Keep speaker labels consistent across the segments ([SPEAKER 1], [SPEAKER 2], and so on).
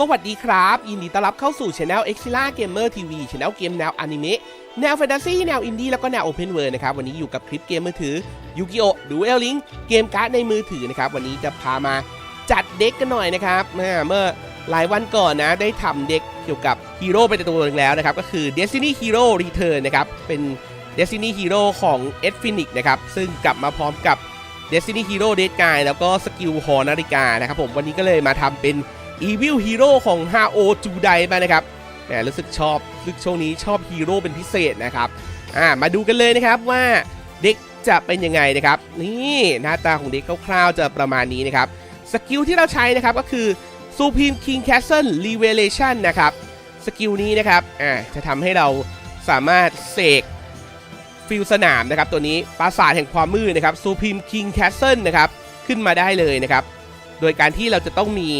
[SPEAKER 1] สวัสดีครับยินดีต้อนรับเข้าสู่ช anel e x i l a Gamer TV ช anel เกมแนวอนิเมะแนวแฟนตาซีแนวอินดี้แล้วก็แนว Open World นะครับ วันนี้อยู่กับคลิปเกมมือถือ Yu-Gi-Oh! Duel Link เกมการ์ดในมือถือนะครับ วันนี้จะพามาจัดเด็กกันหน่อยนะครับเมื่อหลายวันก่อนนะ ได้ทำเด็กเกี่ยวกับฮีโร่ไปตัวนึงแล้วนะครับ ก็คือ Destiny Hero Return นะครับ เป็น Destiny Hero ของ Ed Phoenix นะครับ ซึ่งกลับมาพร้อมกับ Destiny Hero Dead Guy แล้วก็สกิลหอนาฬิกานะครับผมวันนี้ก็เลยมาทำเป็น Evil Hero ของ Hao j u d a i มนะครับแหมรู้สึกชอบรู้สึกช่วงนี้ชอบฮีโร่เป็นพิเศษนะครับอ่ามาดูกันเลยนะครับว่าเด็กจะเป็นยังไงนะครับนี่หน้าตาของเด็กคร่าวๆจะประมาณนี้นะครับสกิลที่เราใช้นะครับก็คือ Supreme King Castle Revelation นะครับสกิลนี้นะครับอ่าจะทำให้เราสามารถเสกฟิลสนามนะครับตัวนี้ปราสาทแห่งความมืดนะครับ Supreme King Castle นะครับขึ้นมาได้เลยนะครับ โดยการที่เราจะต้องมี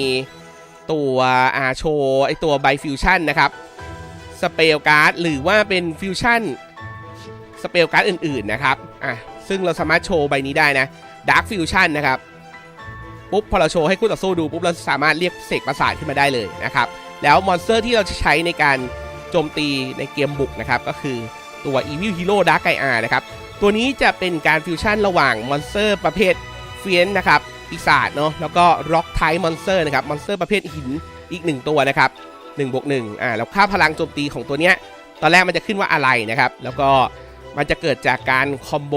[SPEAKER 1] ตัวอาโชไอตัวไบฟิวชั่นนะครับสเปลการ์ดหรือว่าเป็นฟิวชั่นสเปลการ์ดอื่นๆนะครับอะซึ่งเราสามารถโชว์ใบนี้ได้นะดาร์ f ฟิวชั่นนะครับปุ๊บพอเราโชว์ให้คู่ต่อสู้ดูปุ๊บเราสามารถเรียกเสกประสาทขึ้นมาได้เลยนะครับแล้วมอนสเตอร์ที่เราจะใช้ในการโจมตีในเกมบุกนะครับก็คือตัว Evil Hero Dark g a i a นะครับตัวนี้จะเป็นการฟิวชั่นระหว่างมอนสเตอร์ประเภทเฟียนนะครับ ปีศาจเนาะแล้วก็ร็อกไทมอนสเตอร์นะครับมอนสเตอร์ประเภทหินอีก 1 ตัวนะครับ1บวก1อ่าแล้วค่าพลังโจมตีของตัวเนี้ยตอนแรกมันจะขึ้นว่าอะไรนะครับ แล้วก็มันจะเกิดจากการคอมโบ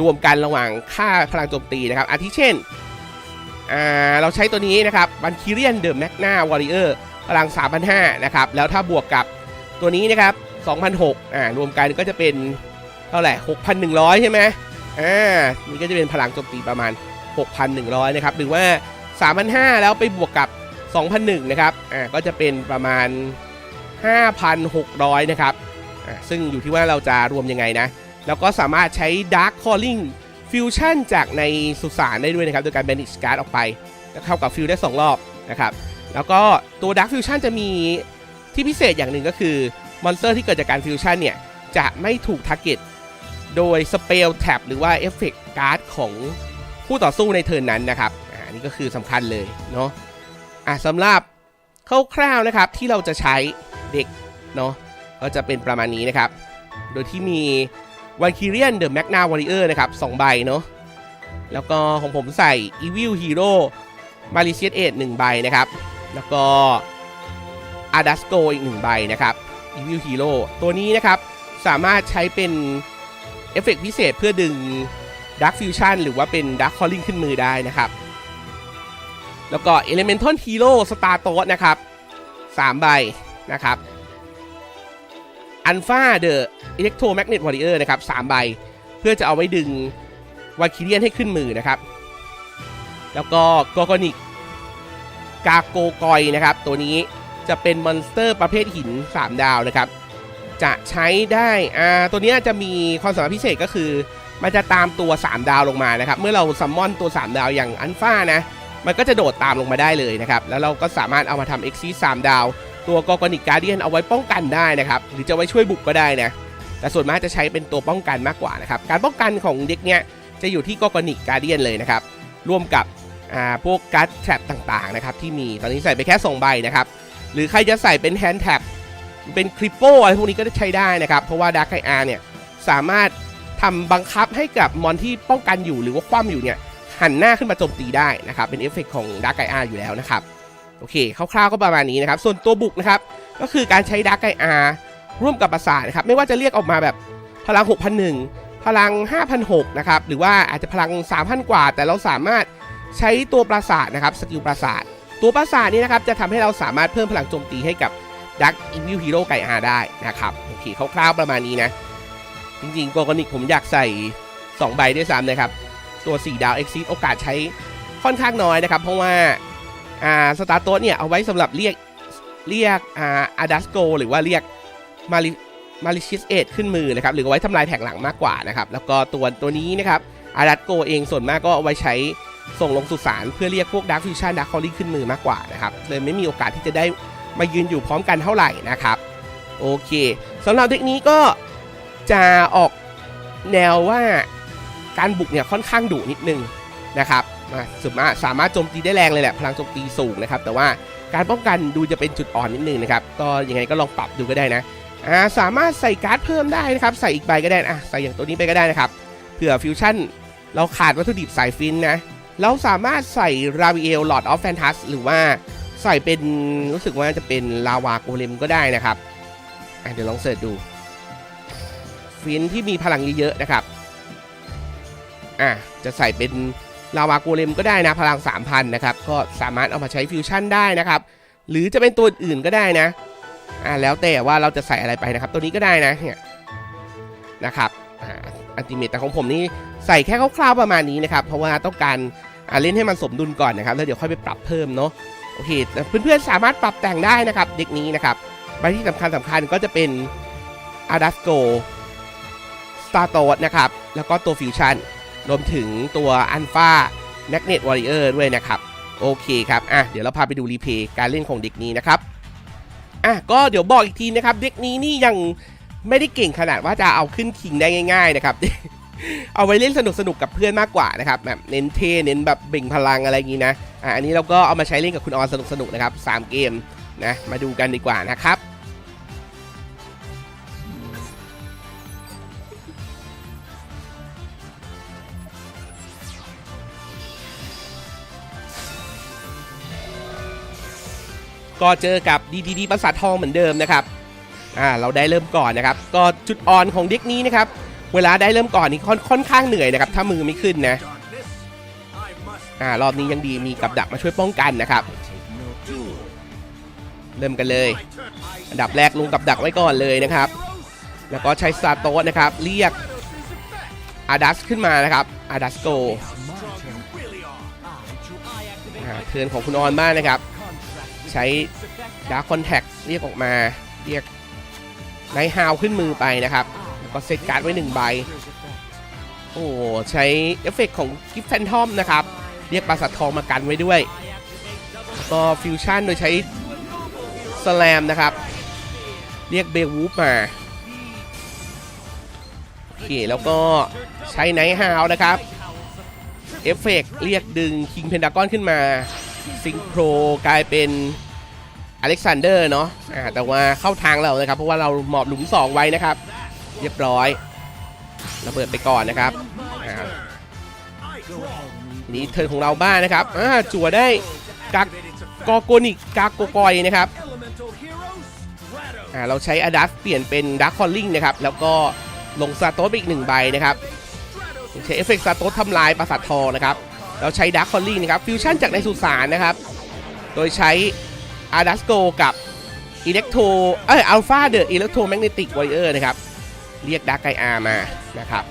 [SPEAKER 1] รวมกันระหว่างค่าพลังโจมตีนะครับอาทิเช่นอ่าเราใช้ตัวนี้นะครับบันคิเรียนเดอะแมกนาวอริเออร์พลัง 3,500นะครับแล้วถ้าบวกกับตัวนี้นะครับ2,006อ่ารวมกันก็จะเป็นเท่าไหร่6,100 ใช่ไหมอ่านี่ก็จะเป็นพลังโจมตีประมาณ 6,100 นะครับ หรือว่า 3,500 แล้วไปบวกกับ 2,001 นะครับ อ่า ก็จะเป็นประมาณ 5,600 นะครับ อ่า ซึ่งอยู่ที่ว่าเราจะรวมยังไงนะ แล้วก็สามารถใช้ Dark Calling Fusion จากในสุสานได้ด้วยนะครับ โดยการ Banish Card ออกไป แล้วเข้ากับฟิลได้ 2 รอบนะครับ แล้วก็ตัว Dark Fusion จะมีที่พิเศษอย่างหนึ่งก็คือมอนสเตอร์ที่เกิดจากการฟิวชั่นเนี่ย จะไม่ถูกทาร์เก็ตโดยสเปลแท็บหรือว่าเอฟเฟกต์การ์ดของ ผู้ต่อสู้ในเทิร์นนั้นนะครับอ่านี่ก็คือสำคัญเลยเนาะอะสำหรับคร่าวๆนะครับที่เราจะใช้เด็กเนาะก็จะเป็นประมาณนี้นะครับ โดยที่มีวันคิเรียนเดอะแมกนาวอริเออร์นะครับสองใบเนาะแล้วก็ของผมใส่ Evil Hero m a l i c i o u s 8หนึ่งใบนะครับ แล้วก็ a d a s c o อีกหนึ่งใบนะครับ Evil Hero ตัวนี้นะครับสามารถใช้เป็นเอฟเฟกต์พิเศษเพื่อดึง Dark Fusion หรือว่าเป็น Dark Calling ขึ้นมือได้นะครับ แล้วก็ Elemental Hero Star t o s นะครับ 3 ใบนะครับ Alpha The Electromagnet Warrior นะครับ3ใบ เพื่อจะเอาไว้ดึงวาคิเลียนให้ขึ้นมือนะครับ แล้วก็กอ g นิกกาโกกอยนะครับ ตัวนี้จะเป็นมอนสเตอร์ประเภทหิน 3 ดาวนะครับ จะใช้ได้อ่าตัวนี้จะมีความสามารถพิเศษก็คือ มันจะตามตัว 3 ดาวลงมานะครับ เมื่อเราซัมมอนตัว 3 ดาวอย่างอันฟ้านะ มันก็จะโดดตามลงมาได้เลยนะครับ แล้วเราก็สามารถเอามาทำเอ็กซีสามดาว ตัวกอกนิกการเดียนเอาไว้ป้องกันได้นะครับ หรือจะไว้ช่วยบุกก็ได้นะ แต่ส่วนมากจะใช้เป็นตัวป้องกันมากกว่านะครับ การป้องกันของเด็กเนี้ยจะอยู่ที่กอกนิกการเดียนเลยนะครับ ร่วมกับอ่าพวกการ์ดแทร็ต่างๆนะครับที่มีตอนนี้ใส่ไปแค่2ใบนะครับ หรือใครจะใส่เป็นแฮนด์แท็บเป็นคริปโปอะไรพวกนี้ก็ได้ใช้ได้นะครับ เพราะว่าดาร์คไคอาร์เนี่ยสามารถ ทำบังคับให้กับมอนที่ป้องกันอยู่หรือว่าคว่ำอยู่เนี่ยหันหน้าขึ้นมาโจมตีได้นะครับ เป็นเอฟเฟกของดาร์กไกอาอยู่แล้วนะครับ โอเคคร่าวๆก็ประมาณนี้นะครับ ส่วนตัวบุกนะครับ ก็คือการใช้ดาร์กไกอาร่วมกับประสาทนะครับ ไม่ว่าจะเรียกออกมาแบบพลัง 6,001 พลัง 5,006นะครับ หรือว่าอาจจะพลัง 3,000 กว่า แต่เราสามารถใช้ตัวปราสาทนะครับสกิลปราสาท ตัวปราสาทนี้นะครับจะทำให้เราสามารถเพิ่มพลังโจมตีให้กับดักอีวิลฮีโร่ไกอาได้นะครับ โอเคคร่าวๆประมาณนี้นะ จริงๆโกกนิกผมอยากใส่ 2 ใบด้วยซ้ำนะครับ ตัว 4 ดาว Exit โอกาสใช้ค่อนข้างน้อยนะครับ เพราะว่าอ่าสตาร์โตเนี่ยเอาไว้สำหรับเรียกเรียกอ่าอาดัสโกหรือว่าเรียกมาริมาริชิสเอขึ้นมือนะครับหรือเอาไว้ทำลายแผงหลังมากกว่านะครับ แล้วก็ตัวตัวนี้นะครับอาดัสโกเองส่วนมากก็เอาไว้ใช้ส่งลงสุสานเพื่อเรียกพวกดักฟิวชั่นดักคอลลี่ขึ้นมือมากกว่านะครับเลยไม่มีโอกาสที่จะได้มายืนอยู่พร้อมกันเท่าไหร่นะครับ โอเคสำหรับเด็กนี้ก็ จะออกแนวว่าการบุกเนี่ยค่อนข้างดุนิดนึงนะครับมาสามารถสามารถโจมตีได้แรงเลยแหละพลังโจมตีสูงนะครับ แต่ว่าการป้องกันดูจะเป็นจุดอ่อนนิดนึงนะครับ ก็ยังไงก็ลองปรับดูก็ได้นะอ่าสามารถใส่การ์ดเพิ่มได้นะครับ ใส่อีกใบก็ได้อะใส่อย่างตัวนี้ไปก็ได้นะครับเผื่อฟิวชั่นเราขาดวัตถุดิบสายฟินนะเราสามารถใส่ราวิเอลหลอดออฟแฟนทัสหรือว่าใส่เป็นรู้สึกว่าจะเป็นลาวาโกเลมก็ได้นะครับอะเดี๋ยวลองเสิร์ชดู ฟินที่มีพลังเยอะๆนะครับ อะจะใส่เป็นลาวาโกเลมก็ได้นะพลัง 3,000 นะครับ ก็สามารถเอามาใช้ฟิวชั่นได้นะครับ หรือจะเป็นตัวอื่นก็ได้นะ อะแล้วแต่ว่าเราจะใส่อะไรไปนะครับ ตัวนี้ก็ได้นะเนี่ยนะครับอ่าอันติเมตแต่ของผมนี่ใส่แค่คร่าวๆประมาณนี้นะครับ เพราะว่าต้องการอ่าเล่นให้มันสมดุลก่อนนะครับ แล้วเดี๋ยวค่อยไปปรับเพิ่มเนาะโอเคเพื่อนๆสามารถปรับแต่งได้นะครับ เด็กนี้นะครับใบที่สำคัญสำคัญก็จะเป็น a d a s c o Star t o s นะครับ แล้วก็ตัวฟิวชั่นรวมถึงตัว Alpha m a g n e t Warrior ด้วยนะครับ โอเคครับ อะ เดี๋ยวเราพาไปดูรีเพย์การเล่นของเด็กนี้นะครับ อะ ก็เดี๋ยวบอกอีกทีนะครับ เด็กนี้นี่ยังไม่ได้เก่งขนาดว่าจะเอาขึ้นคิงได้ง่าย ๆ นะครับ เอาไว้เล่นสนุกๆกับเพื่อนมากกว่านะครับแบบเน้นเทเน้นแบบเบ่งพลังอะไรอย่างนี้นะ อะ อันนี้เราก็เอามาใช้เล่นกับคุณออนสนุกๆนะครับสามเกมนะ มาดูกันดีกว่านะครับ ก็เจอกับดีดีดีประสาททองเหมือนเดิมนะครับอ่าเราได้เริ่มก่อนนะครับ ก็จุดอ่อนของเด็กนี้นะครับ เวลาได้เริ่มก่อนนี่ค่อนค่อนข้างเหนื่อยนะครับ ถ้ามือไม่ขึ้นนะอ่ารอบนี้ยังดีมีกับดักมาช่วยป้องกันนะครับ เริ่มกันเลย อันดับแรกลงกับดักไว้ก่อนเลยนะครับ แล้วก็ใช้ซาโตะนะครับ เรียกอาดัสขึ้นมานะครับอาดัสโกอ่าเทินของคุณออนบ้างนะครับ ใช้ดาร์คคอนแทคเรียกออกมาเรียกไนฮาวขึ้นมือไปนะครับ แล้วก็เซตการ์ดไว้หนึ่งใบ โอ้ใช้เอฟเฟกต์ของกิฟแฟนทอมนะครับ เรียกปราสาททองมากันไว้ด้วย แล้วก็ฟิวชั่นโดยใช้สแลมนะครับ เรียกเบลวูฟมาโอเคแล้วก็ใช้ไนท์ฮาวนะครับเอฟเฟกต์เรียกดึงคิงเพนดากอนขึ้นมา ซิงโครกลายเป็นอเล็กซานเดอร์เนาะอ่าแต่ว่าเข้าทางเรานะครับ เพราะว่าเราหมอบหลุม 2 ไว้นะครับ เรียบร้อยระเบิดไปก่อนนะครับอ่าทีนี้เทิร์นของเราบ้างนะครับอ่าจั่วได้กากกอโกนิกกากโกกอยนะครับอ่าเราใช้อดัสเปลี่ยนเป็นดักคอลลิงนะครับ แล้วก็ลงซาโตสไปอีกหนึ่งใบนะครับ ใช้เอฟเฟกต์ซาโตสทำลายปราสาททองนะครับ เราใช้ดักคอลลิงนะครับฟิวชั่นจากในสุสานนะครับ โดยใช้อาดัสโกกับอิเล็กโทรเอ้ยอัลฟาเดอะอิเล็กโทรแมกเนติกไวเออร์นะครับ เรียกดักไกอามานะครับ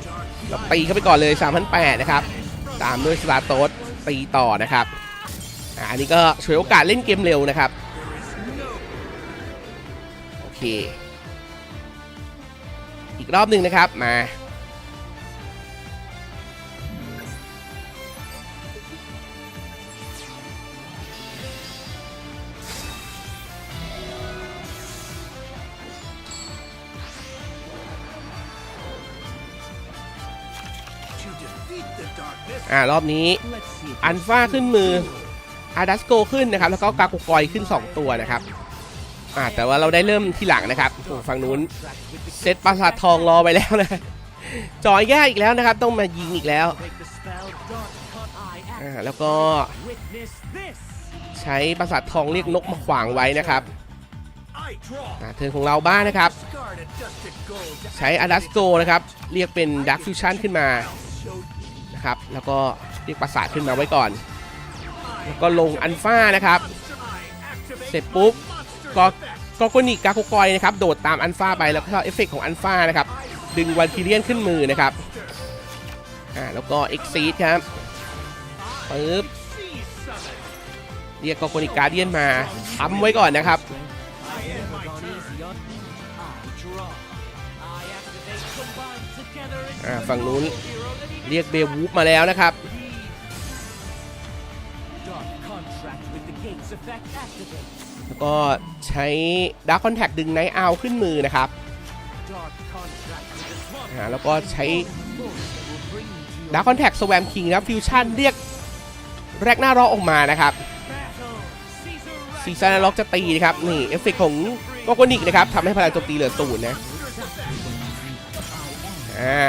[SPEAKER 1] เราตีเข้าไปก่อนเลย3,008นะครับ ตามด้วยสตาร์โตสตีต่อนะครับอันนี้ก็ช่วยโอกาสเล่นเกมเร็วนะครับ โอเค อีกรอบหนึ่งนะครับมา อ่ารอบนี้อันฟ้าขึ้นมืออาดัสโกขึ้นนะครับ แล้วก็กาโกกอยขึ้น 2 ตัวนะครับอ่าแต่ว่าเราได้เริ่มที่หลังนะครับฝั่งนู้นเซตปราสาททองรอไปแล้วนะจอยแย่อีกแล้วนะครับ ต้องมายิงอีกแล้วอ่าแล้วก็ใช้ปราสาททองเรียกนกมาขวางไว้นะครับอ่าเทิร์นของเราบ้างนะครับ ใช้อาดัสโกนะครับ เรียกเป็นดักฟิวชั่นขึ้นมา นะครับ แล้วก็เรียกปราสาทขึ้นมาไว้ก่อน แล้วก็ลงอันฟ้านะครับ เสร็จปุ๊บก็ก็โกนิกกาโกกอยนะครับ โดดตามอันฟ้าไปแล้วก็เอฟเฟกต์ของอันฟ้านะครับ ดึงวันคิเลียนขึ้นมือนะครับ อ่า แล้วก็เอ็กซีดครับปึ๊บเรียกกโกนิกาเดียนมาทำไว้ก่อนนะครับ อ่าฝั่งนู้นเรียกเบลวูฟมาแล้วนะครับ แล้วก็ใช้ดาร์คคอนแทคดึงไนท์เอาขึ้นมือนะครับอ่าแล้วก็ใช้ดาร์คคอนแทคสวมคิงนะฟิวชั่นเรียกแรกหน้ารอออกมานะครับซีซ่าล็อกจะตีนะครับนี่เอฟเฟกต์ของโกโกนิกนะครับทำให้พลังโจมตีเหลือศูนย์นะ อ่า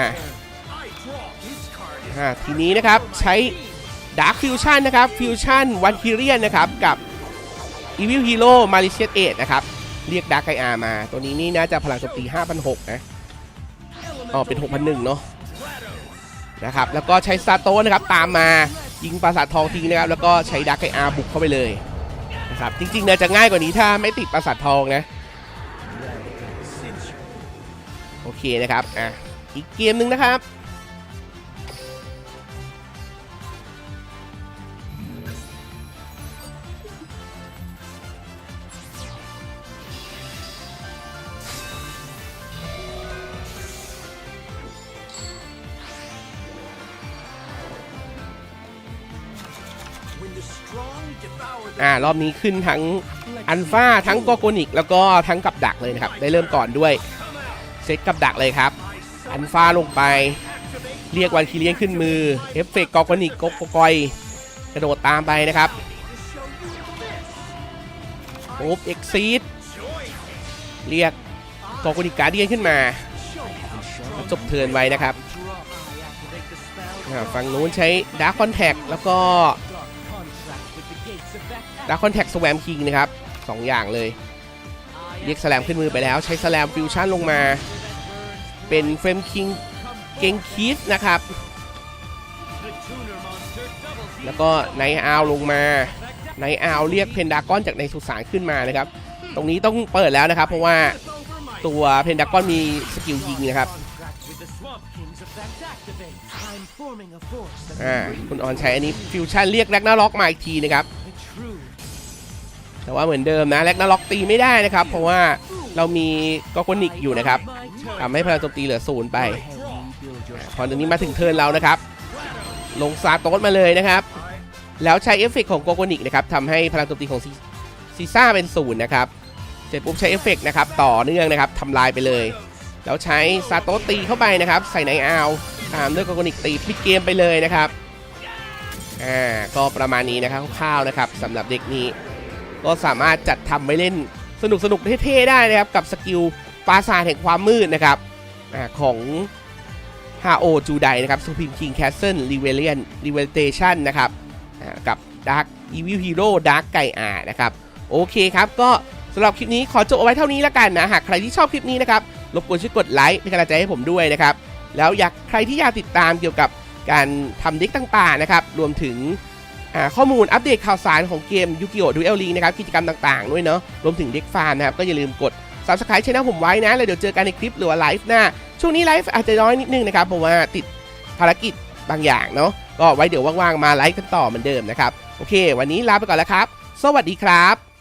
[SPEAKER 1] ทีนี้นะครับใช้ดาร์คฟิวชั่นนะครับฟิวชั่นวันคิเรียนนะครับกับ e v i l Hero Malicious 8นะครับ เรียกดาร์คไกอามา ตัวนี้นี่น่าจะพลังโจมตี5,600นะอ๋อเป็น6,100เนาะนะครับแล้วก็ใช้ซาโตะนะครับตามมายิงปราสาททองทิ้งนะครับ แล้วก็ใช้ดาร์คไกอาบุกเข้าไปเลยนะครับจริงๆเนี่ยจะง่ายกว่านี้ถ้าไม่ติดปราสาททองนะ โอเคนะครับอะ อีกเกมหนึ่งนะครับ อ่ารอบนี้ขึ้นทั้งอันฟ้าทั้งโกโกนิก แล้วก็ทั้งกับดักเลยนะครับ ได้เริ่มก่อนด้วย เซตกับดักเลยครับ นฟาลงไป เรียกวันคิเลียนขึ้นมือ เอฟเฟกต์กอกนิกกกกอย กระโดดตามไปนะครับโอบเอ็กซีดเรียกกอกนิกการเดียนขึ้นมาจบเทินไว้นะครับฝั่งนู้นใช้ดาร์คคอนแทคแล้วก็ดาร์คคอนแทคสแวมคิงนะครับสองอย่างเลย เรียกสแลมขึ้นมือไปแล้ว ใช้สแลมฟิวชั่นลงมา เป็นเฟรมคิงเกงคีสนะครับ แล้วก็ไนอาวลงมาไนอาวเรียกเพนดากอนจากในสุสานขึ้นมานะครับ ตรงนี้ต้องเปิดแล้วนะครับ เพราะว่าตัวเพนดากอนมีสกิลยิงนะครับอ่าคุณออนใช้อันนี้ฟิวชั่นเรียกแร็กนาล็อกมาอีกทีนะครับ แต่ว่าเหมือนเดิมนะแร็กนาล็อกตีไม่ได้นะครับ เพราะว่าเรามีกอกนิกอยู่นะครับ ทำให้พลังโจมตีเหลือศูนย์ไปพอตรงนี้มาถึงเทิร์นเรานะครับ ลงซาโต้มาเลยนะครับ แล้วใช้เอฟเฟกของโกโกนิกนะครับทำให้พลังโจมตีของซีซ่าเป็นศูนย์นะครับ เสร็จปุ๊บใช้เอฟเฟกนะครับต่อเนื่องนะครับทำลายไปเลย แล้วใช้ซาโต้ตีเข้าไปนะครับ ใส่ในอาวตามด้วยโกโกนิกตีพลิกเกมไปเลยนะครับอ่าก็ประมาณนี้นะครับคร่าวๆนะครับสำหรับเด็กนี้ ก็สามารถจัดทำไปเล่นสนุกสนุกเท่ๆได้นะครับกับสกิล ปราสาทแห่งความมืดนะครับอของฮาโอจูไดนะครับซูพิมคิงแคสเซิลรีเวเลียนรีเวลเทชันนะครับกับดาร์ e อีวิลฮีโร่ดาร์กไก่อานะครับโอเคครับ ก็สำหรับคลิปนี้ขอจบเอาไว้เท่านี้แล้วกันนะ หากใครที่ชอบคลิปนี้นะครับรบกวนช่วยกดไลค์เป็นกำลังใจให้ผมด้วยนะครับ แล้วอยากใครที่อยากติดตามเกี่ยวกับการทำเด็กต่างๆนะครับ รวมถึงข้อมูลอัปเดตข่าวสารของเกมยูกิโอดูเอลลิงนะครับกิจกรรมต่างๆ ด้วยเนาะรวมถึงเด็กฟาร์มนะครับ ก็อย่าลืมกด สับสไครต์ช่องผมไว้นะ แล้วเดี๋ยวเจอกันในคลิปหรือว่าไลฟ์หน้า ช่วงนี้ไลฟ์อาจจะน้อยนิดนึงนะครับ เพราะว่าติดภารกิจบางอย่างเนาะ ก็ไว้เดี๋ยวว่างๆมาไลฟ์กันต่อเหมือนเดิมนะครับ โอเค วันนี้ลาไปก่อนแล้วครับ สวัสดีครับ